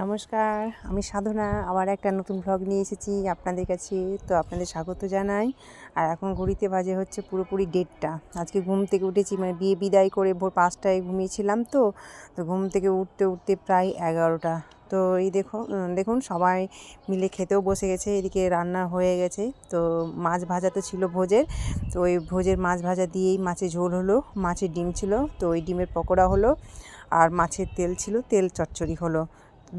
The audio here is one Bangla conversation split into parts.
নমস্কার, আমি সাধনা। আবার একটা নতুন ভ্লগ নিয়ে এসেছি আপনাদের কাছে, তো আপনাদের স্বাগত জানাই। আর এখন ঘড়িতে বাজে হচ্ছে পুরোপুরি ডেটটা আজকে ঘুম থেকে উঠেছি মানে বিয়ে বিদায় করে ভোর পাঁচটায় ঘুমিয়েছিলাম তো তো ঘুম থেকে উঠতে উঠতে প্রায় এগারোটা। তো এই দেখো দেখুন, সবাই মিলে খেতেও বসে গেছে, এদিকে রান্না হয়ে গেছে। তো মাছ ভাজা তো ছিল ভোজের, তো ওই ভোজের মাছ ভাজা দিয়েই মাছের ঝোল হলো, মাছের ডিম ছিল, তো ওই ডিমের পকোড়া হলো, আর মাছের তেল ছিল, তেল চচ্চড়ি হলো।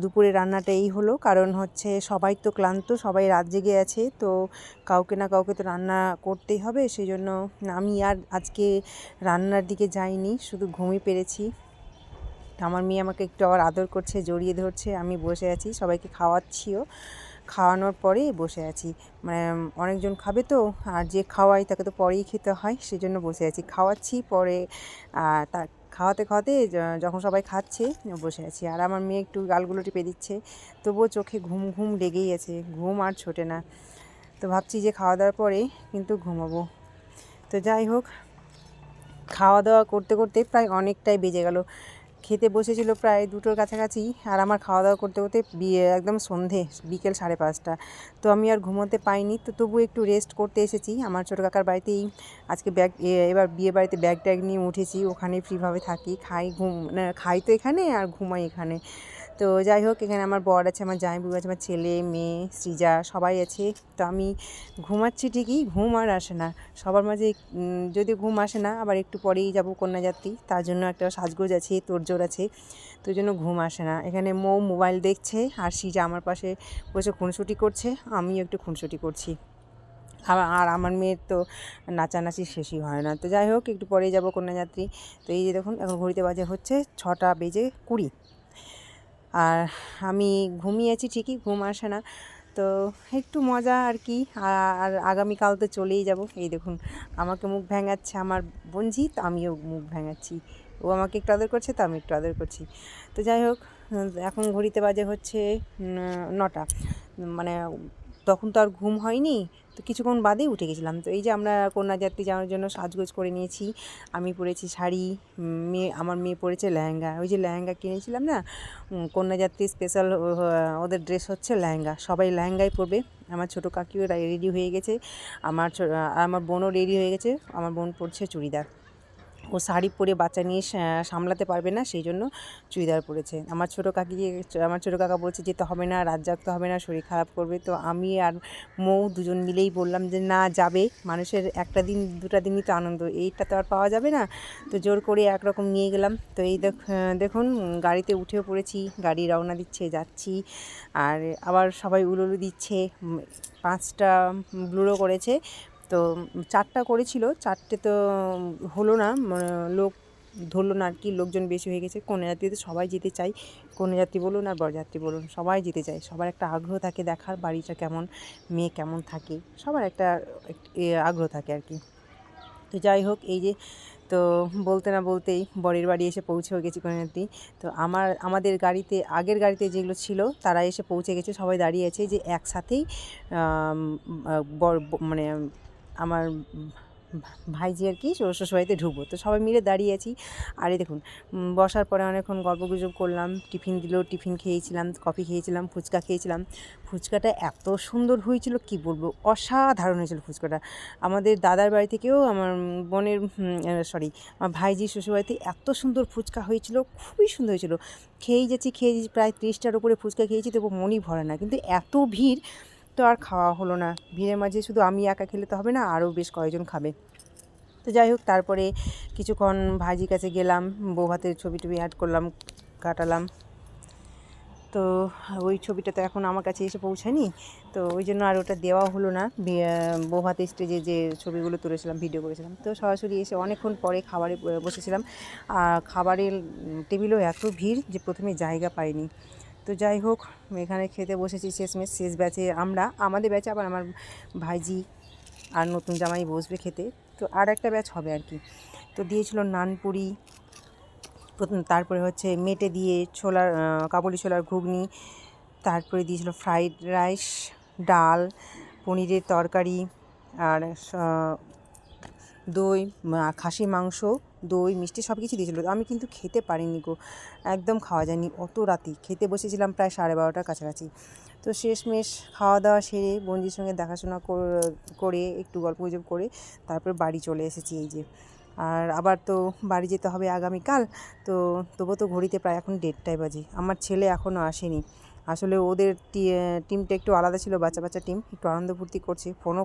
দুপুরে রান্নাটা এই হলো। কারণ হচ্ছে সবাই তো ক্লান্ত, সবাই রাত জেগে আছে, তো কাউকে না কাউকে তো রান্না করতেই হবে। সেই জন্য আমি আর আজকে রান্নার দিকে যাইনি, শুধু ঘুমিয়ে পেরেছি। আমার মেয়ে আমাকে একটু আবার আদর করছে, জড়িয়ে ধরছে, আমি বসে আছি, সবাইকে খাওয়াচ্ছিও। খাওয়ানোর পরে বসে আছি। মানে অনেকজন খাবে তো, আর যে খাওয়াই তাকে তো পরেই খেতে হয় সেই জন্য বসে আছি। খাওয়াচ্ছি পরে তার খাওয়াতে খাওয়াতে যখন সবাই খাচ্ছে বসে আছি। আর আমার মেয়ে একটু গালগুলো টিপে দিচ্ছে। তবুও চোখে ঘুম ঘুম লেগেই আছে। ঘুম আর ছোটে না। তো ভাবছি যে খাওয়া দাওয়ার পরে কিন্তু ঘুমাবো। তো যাই হোক, খাওয়া দাওয়া করতে করতে প্রায় অনেকটাই বেজে গেল। খেতে বসেছিল প্রায় দুটোর কাছাকাছি আর আমার খাওয়া দাওয়া করতে করতে বিয়ে, একদম সন্ধে, বিকেল সাড়ে পাঁচটা। তো আমি আর ঘুমোতে পাইনি। তো তবু একটু রেস্ট করতে এসেছি। আমার ছোটো কাকার বাড়িতেই আজকে ব্যাগ এবার বিয়ে বাড়িতে ব্যাগ ট্যাগ নিয়ে উঠেছি। ওখানে ফ্রিভাবে থাকি। খাই, ঘুম খাই তো এখানে আর ঘুমাই এখানে। তো যাই হোক, এখানে আমার বর আছে, আমার জামাই জামাইবু আছে, আমার ছেলে, মেয়ে, সৃজা, সবাই আছে। তো আমি ঘুমাচ্ছি ঠিকই, ঘুম আর আসে না। সবার মাঝে যদি ঘুম আসে না, আবার একটু পরেই যাব কন্যাযাত্রী। তার জন্য একটা সাজগোজ আছে, তোড়জোড় আছে। তো জন্য ঘুম আসে না। এখানে মৌ মোবাইল দেখছে, আর সৃজা আমার পাশে বসে খুনসুটি করছে, আমিও একটু খুনসুটি করছি। আর আমার মেয়ের তো নাচানাচি শেষই হয় না। তো যাই হোক, একটু পরেই যাব কন্যাযাত্রী। তো এই যে দেখুন, এখন ঘড়িতে বাজে হচ্ছে ছটা বেজে কুড়ি। আর আমি ঘুমিয়েছি ঠিকই, ঘুম আসে না। তো একটু মজা আর কি, আর আগামীকাল তো চলেই যাব। এই দেখুন, আমাকে মুখ ভেঙাচ্ছে আমার বঞ্জি তো আমিও মুখ ভেঙাচ্ছি। ও আমাকে একটু আদর করছে, তো আমি একটু আদর করছি। তো যাই হোক, এখন ঘড়িতে বাজে হচ্ছে নটা। মানে তখন তো আর ঘুম হয়নি, তো কিছুক্ষণ বাদেই উঠে গেছিলাম। তো এই যে আমরা কন্যাযাত্রী যাওয়ার জন্য সাজগোজ করে নিয়েছি, আমি পরেছি শাড়ি মেয়ে, আমার মেয়ে পরেছে লেহেঙ্গা। ওই যে লেহেঙ্গা কিনেছিলাম না কন্যাযাত্রী স্পেশাল ওদের ড্রেস হচ্ছে লেহেঙ্গা। সবাই লেহেঙ্গাই পরবে। আমার ছোটো কাকিও রেডি হয়ে গেছে, আমার আমার বোনও রেডি হয়ে গেছে, আমার বোন পরছে চুড়িদার। ও শাড়ি পরে বাচ্চা নিয়ে সামলাতে পারবে না, সেই জন্য চুড়িদার পরেছে। আমার ছোটো কাকি, আমার ছোটো কাকা বলছে, যেতে হবে না, রাত জাগতে হবে না, শরীর খারাপ করবে। তো আমি আর মৌ দুজন মিলেই বললাম যে, না, যাবে। মানুষের একটা দিন, দুটা দিনই তো আনন্দ, এইটা তো আর পাওয়া যাবে না। তো জোর করে একরকম নিয়ে গেলাম। তো এই দেখুন, গাড়িতে উঠেও পড়েছি, গাড়ি রওনা দিচ্ছে, যাচ্ছি। আর আবার সবাই উলুলু দিচ্ছে পাঁচটা ব্লুরো করেছে। তো চারটা করেছিল, চারটে তো হলো না মানে লোক ধরলো না আর কি, লোকজন বেশি হয়ে গেছে। কন্যাযাত্রীতে সবাই যেতে চাই কন্যাযাত্রী বলুন আর বরযাত্রী বলুন, সবাই যেতে চায়। সবার একটা আগ্রহ থাকে দেখার, বাড়িটা কেমন, মেয়ে কেমন থাকে, সবার একটা আগ্রহ থাকে আর কি। তো যাই হোক, এই যে তো বলতে না বলতেই বরের বাড়ি এসে পৌঁছেও গেছি কোনো কন্যাযাত্রী তো আমার, আমাদের গাড়িতে, আগের গাড়িতে যেগুলো ছিল, তারা এসে পৌঁছে গেছে, সবাই দাঁড়িয়ে আছে যে একসাথেই মানে আমার ভাইজি আর কি শ্বশুরবাড়িতে ঢুকবো। তো সবাই মিলে দাঁড়িয়ে আছি। আর এই দেখুন বসার পরে অনেকক্ষণ গল্প গুজব করলাম, টিফিন দিল, টিফিন খেয়েছিলাম, কফি খেয়েছিলাম, ফুচকা খেয়েছিলাম। ফুচকাটা এত সুন্দর হয়েছিল, কি বলব, অসাধারণ হয়েছিল ফুচকাটা। আমাদের দাদার বাড়ি থেকেও আমার বোনের সরি আমার ভাইজি শ্বশুরবাড়িতে এত সুন্দর ফুচকা হয়েছিল, খুবই সুন্দর হয়েছিল। খেয়েই যাচ্ছি খেয়ে প্রায় ত্রিশটার উপরে ফুচকা খেয়েছি, তবু মনই ভরে না। কিন্তু এত ভিড় তো আর খাওয়া হলো না। ভিড়ের মাঝে শুধু আমি একা খেলে তো হবে না, আরও বেশ কয়েকজন খাবে। তো যাই হোক, তারপরে কিছুক্ষণ ভাজির কাছে গেলাম, বউ ভাতের ছবি টবি অ্যাড করলাম, কাটালাম। তো ওই ছবিটা তো এখন আমার কাছে এসে পৌঁছায়নি, তো ওই জন্য আর ওটা দেওয়া হলো না। বৌভাতের স্টেজে যে ছবিগুলো তুলেছিলাম ভিডিও করেছিলাম। তো সরাসরি এসে অনেকক্ষণ পরে খাবারে বসেছিলাম। আর খাবারের টেবিলও এত ভিড় যে প্রথমে জায়গা পাইনি। তো যাই হোক এখানে খেতে বসেছি শেষমেশ, শেষ ব্যাচে আমরা, আমাদের ব্যাচে আবার আমার ভাইজি আর নতুন জামাই বসবে খেতে। তো আর একটা ব্যাচ হবে আর কি। তো দিয়েছিল নানপুরি তারপরে হচ্ছে মেটে দিয়ে ছোলার কাবুলি ছোলার ঘুগনি, তারপরে দিয়েছিল ফ্রাইড রাইস, ডাল, পনিরের তরকারি আর দই খাসি মাংস দই, মিষ্টি সব কিছু দিয়েছিলো। আমি কিন্তু খেতে পারিনি গো, একদম খাওয়া যায়নি, অত রাতি। খেতে বসেছিলাম প্রায় সাড়ে বারোটার কাছাকাছি। তো শেষমেশ খাওয়া দাওয়া সেরে বঞ্জির সঙ্গে দেখাশোনা করে একটু গল্প গুজব করে তারপর বাড়ি চলে এসেছি এই যে। আর আবার তো বাড়ি যেতে হবে আগামীকাল, তো তবু তো ঘড়িতে প্রায় এখন দেড়টায় বাজে। আমার ছেলে এখনও আসেনি। আসলে ওদের টিমটা একটু আলাদা ছিল বাচ্চা বাচ্চা টিম, একটু আনন্দ ফুর্তি করছে, ফোনও